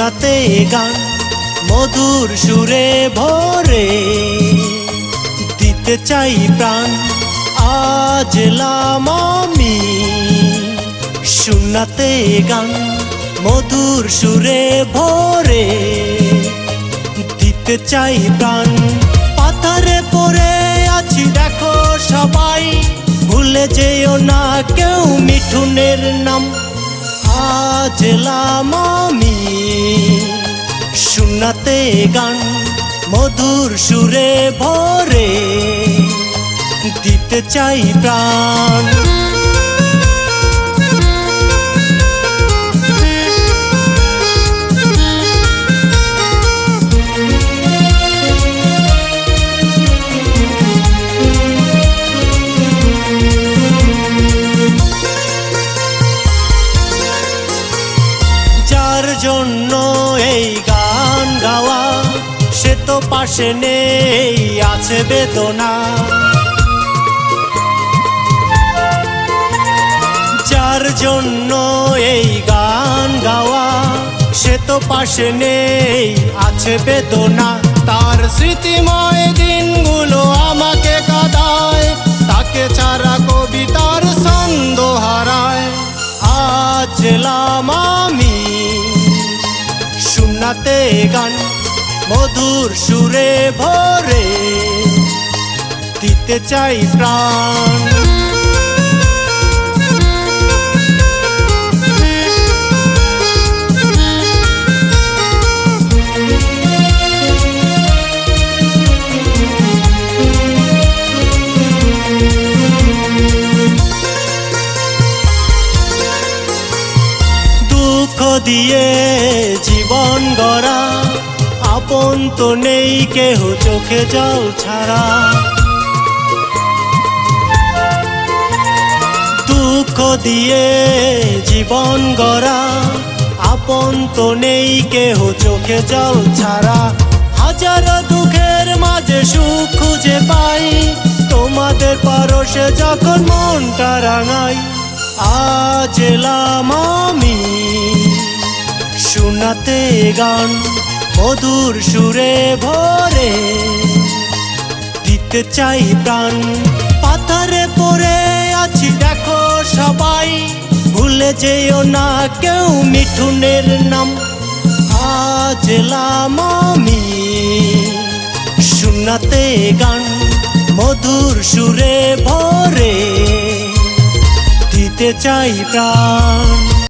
গান, মধুর সুরে ভরে। দিতে চাই প্রাণ, আজ এলাম আমি। শোনাতে গান, মধুর সুরে ভরে। দিতে চাই প্রাণ, পাথারে পরে আছি, দেখো সবাই। ভুলে যেও না কেউ মিঠুনের নাম। আজ এলাম আমি। শোনাতে গান মধুর সুরে ভরে। দিতে চাই প্রাণ। জন্য এই গান গাওয়া, সে তো পাশে নেই, আছে বেদনা। যার জন্য এই গান গাওয়া, সে তো পাশে নেই, আছে বেদনা। তার স্মৃতিময় দিনগুলো গান মধুর সুরে ভরে দিতে চাই প্রাণ। দিয়ে জীবন গড়া তো নেই কেহ চোখে জল ছাড়া। দুঃখ দিয়ে জীবন গড়া, আপন তো নেই কেহ চোখে জল ছাড়া। হাজার দুঃখের মাঝে সুখ খুঁজে পাই, তোমাদের পারসে যখন মনটা রাঙাই আজ আমি শোনাতে গান। মধুর সুরে ভরে দিতে চাই প্রাণ। পাথারে পড়ে আছি, দেখো সবাই। ভুলে যেও না কেউ মিঠুনের নাম। আজ এলাম আমি শোনাতে গান। মধুর সুরে ভরে দিতে চাই প্রাণ।